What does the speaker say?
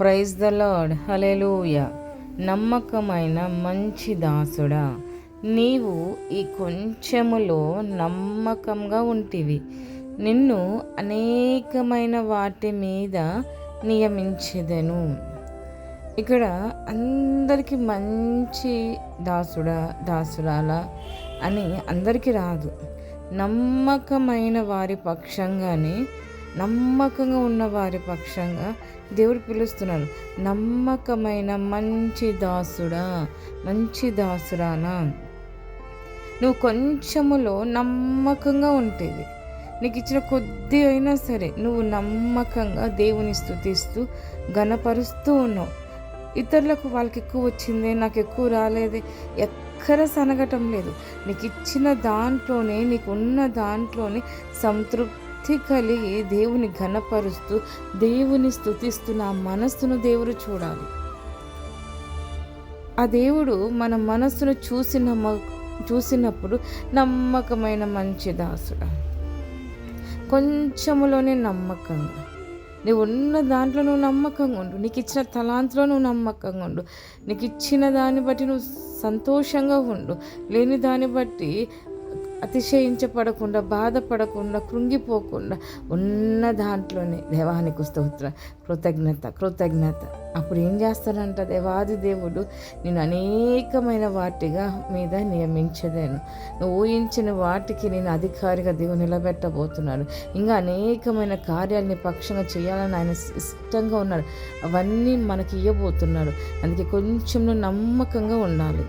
Praise the lord hallelujah నమ్మకమైన మంచి దాసుడా. నీవు ఈ కొంచెములో నమ్మకంగా ఉంటివి. నిన్ను అనేకమైన వాటి మీద నియమించదను. ఇక్కడ అందరికీ మంచి దాసుడా దాసురాలా అని అందరికీ రాదు. నమ్మకమైన వారి పక్షంగానే నమ్మకంగా ఉన్న వారి పక్షంగా దేవుడు పిలుస్తున్నాడు. నమ్మకమైన మంచి దాసుడా మంచి దాసురానా? నువ్వు కొంచెములో నమ్మకంగా ఉంటేవి. నీకు ఇచ్చిన కొద్ది అయినా సరే నువ్వు నమ్మకంగా దేవుని స్థుతిస్తూ ఘనపరుస్తూ ఉన్నావు. ఇతరులకు వాళ్ళకి ఎక్కువ వచ్చిందే నాకు ఎక్కువ రాలేదే ఎక్కడ సనగటం లేదు. నీకు ఇచ్చిన దాంట్లోనే నీకు ఉన్న దాంట్లోనే సంతృప్తి కలిగి దేవుని ఘనపరుస్తూ దేవుని స్థుతిస్తున్న ఆ మనస్సును దేవుడు చూడాలి. ఆ దేవుడు మన మనస్సును చూసిన చూసినప్పుడు నమ్మకమైన మంచి దాసుడా. కొంచెములోనే నమ్మకంగా. నువ్వు ఉన్న దాంట్లో నువ్వు నమ్మకంగా ఉండు. నీకు ఇచ్చిన తలాంతిలో నువ్వు నమ్మకంగా ఉండు. నీకు ఇచ్చిన దాన్ని బట్టి నువ్వు సంతోషంగా ఉండు. లేని దాన్ని బట్టి అతిశయించపడకుండా బాధపడకుండా కృంగిపోకుండా ఉన్న దాంట్లోనే దేవానికి స్తోత్ర. కృతజ్ఞత కృతజ్ఞత. అప్పుడు ఏం చేస్తానంట దేవాది దేవుడు నేను అనేకమైన వాటిగా మీద నియమించదేను నువ్వు ఊహించిన వాటికి నేను అధికారిగా దేవుడు నిలబెట్టబోతున్నాడు ఇంకా అనేకమైన కార్యాలని పక్షంగా చేయాలని ఆయన ఇష్టంగా ఉన్నాడు. అవన్నీ మనకి ఇవ్వబోతున్నాడు అందుకే కొంచెం నమ్మకంగా ఉండాలి.